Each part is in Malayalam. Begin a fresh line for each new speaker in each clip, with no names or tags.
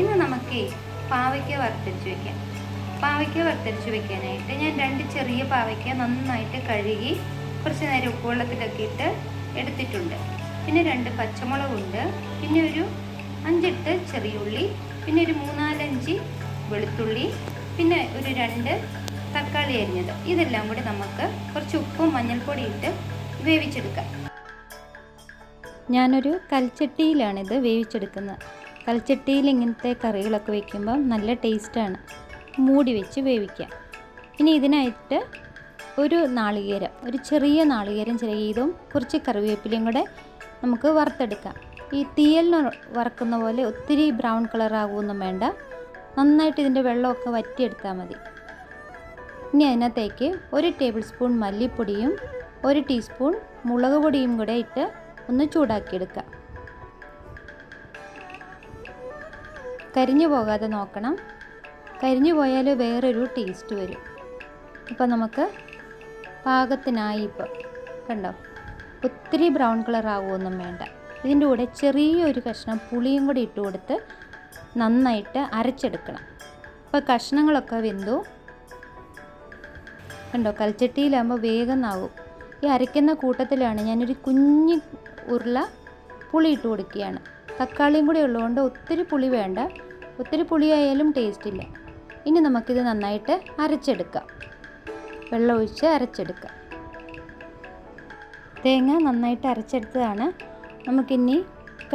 ഇന്ന് നമുക്ക് പാവയ്ക്ക വറുത്തരിച്ച് വെക്കാം. പാവയ്ക്ക വറുത്തരിച്ച് വെക്കാനായിട്ട് ഞാൻ രണ്ട് ചെറിയ പാവയ്ക്ക നന്നായിട്ട് കഴുകി കുറച്ച് നേരം ഉപ്പുവെള്ളത്തിലൊക്കെ ഇട്ട് എടുത്തിട്ടുണ്ട്. പിന്നെ രണ്ട് പച്ചമുളകുണ്ട്. പിന്നെ ഒരു അഞ്ചെട്ട് ചെറിയുള്ളി പിന്നെ ഒരു മൂന്നാലഞ്ച് വെളുത്തുള്ളി. പിന്നെ ഒരു രണ്ട് തക്കാളി അരിഞ്ഞത്. ഇതെല്ലാം കൂടി നമുക്ക് കുറച്ച് ഉപ്പും മഞ്ഞൾപ്പൊടി ഇട്ട് വേവിച്ചെടുക്കാം. ഞാനൊരു കൽച്ചട്ടിയിലാണിത് വേവിച്ചെടുക്കുന്നത്. കൽച്ചട്ടിയിൽ ഇങ്ങനത്തെ കറികളൊക്കെ വയ്ക്കുമ്പോൾ നല്ല ടേസ്റ്റാണ്. മൂടി വെച്ച് വേവിക്കാം. ഇനി ഇതിനായിട്ട് ഒരു നാളികേരം ഒരു ചെറിയ നാളികേരം ചെറിയതും കുറച്ച് കറിവേപ്പിലയും കൂടെ നമുക്ക് വറുത്തെടുക്കാം. ഈ തീയലിന് വറക്കുന്ന പോലെ ഒത്തിരി ബ്രൗൺ കളർ ആകുമൊന്നും വേണ്ട. നന്നായിട്ട് ഇതിന്റെ വെള്ളമൊക്കെ വറ്റിയെടുത്താൽ മതി. ഇനി അതിനകത്തേക്ക് ഒരു ടേബിൾ സ്പൂൺ മല്ലിപ്പൊടിയും ഒരു ടീസ്പൂൺ മുളക് പൊടിയും കൂടെ ഇട്ട് ഒന്ന് ചൂടാക്കിയെടുക്കുക കരിഞ്ഞു പോകാതെ നോക്കണം. കരിഞ്ഞു പോയാൽ വേറൊരു ടേസ്റ്റ് വരും. ഇപ്പം നമുക്ക് പാകത്തിനായി ഇപ്പം കണ്ടോ? ഒത്തിരി ബ്രൗൺ കളർ ആവുമൊന്നും വേണ്ട. ഇതിന്റെ കൂടെ ചെറിയൊരു കഷ്ണം പുളിയും കൂടി ഇട്ട് കൊടുത്ത് നന്നായിട്ട് അരച്ചെടുക്കണം. അപ്പോൾ കഷ്ണങ്ങളൊക്കെ വെന്തു. കണ്ടോ? കൽച്ചട്ടിയിലാകുമ്പോൾ വേഗം ആവും. ഈ അരയ്ക്കുന്ന കൂട്ടത്തിലാണ് ഞാനൊരു കുഞ്ഞ് ഉരുള പുളി ഇട്ട് കൊടുക്കുകയാണ്. തക്കാളിയും കൂടി ഉള്ളതുകൊണ്ട് ഒത്തിരി പുളി വേണ്ട. ഒത്തിരി പുളിയായാലും ടേസ്റ്റ് ഇല്ല. ഇനി നമുക്കിത് നന്നായിട്ട് അരച്ചെടുക്കാം. വെള്ളമൊഴിച്ച് അരച്ചെടുക്കാം. തേങ്ങ നന്നായിട്ട് അരച്ചെടുത്തതാണ്. നമുക്കിനി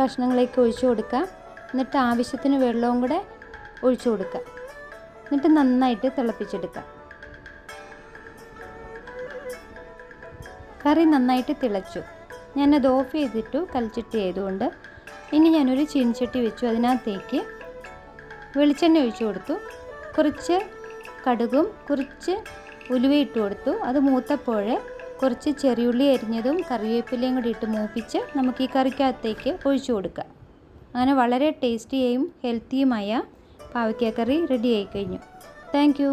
കഷ്ണങ്ങളിലേക്ക് ഒഴിച്ചു കൊടുക്കാം. എന്നിട്ട് ആവശ്യത്തിന് വെള്ളവും കൂടെ ഒഴിച്ചു കൊടുക്കാം. എന്നിട്ട് നന്നായിട്ട് തിളപ്പിച്ചെടുക്കാം. കറി നന്നായിട്ട് തിളച്ചു. ഞാനത് ഓഫ് ചെയ്തിട്ടു കൽച്ചട്ടി ചെയ്തുകൊണ്ട് ഇനി ഞാനൊരു ചീനിച്ചട്ടി വെച്ചു. അതിനകത്തേക്ക് വെളിച്ചെണ്ണ ഒഴിച്ചു കൊടുത്തു. കുറച്ച് കടുകും കുറച്ച് ഉലുവ ഇട്ട് കൊടുത്തു. അത് മൂത്തപ്പോഴേ കുറച്ച് ചെറിയുള്ളി അരിഞ്ഞതും കറിവേപ്പിലയും കൂടി ഇട്ട് മൂപ്പിച്ച് നമുക്ക് ഈ കറിക്കകത്തേക്ക് ഒഴിച്ചു കൊടുക്കാം. അങ്ങനെ വളരെ ടേസ്റ്റിയായും ഹെൽത്തിയുമായ പാവയ്ക്ക കറി റെഡി ആയിക്കഴിഞ്ഞു. കഴിഞ്ഞു താങ്ക്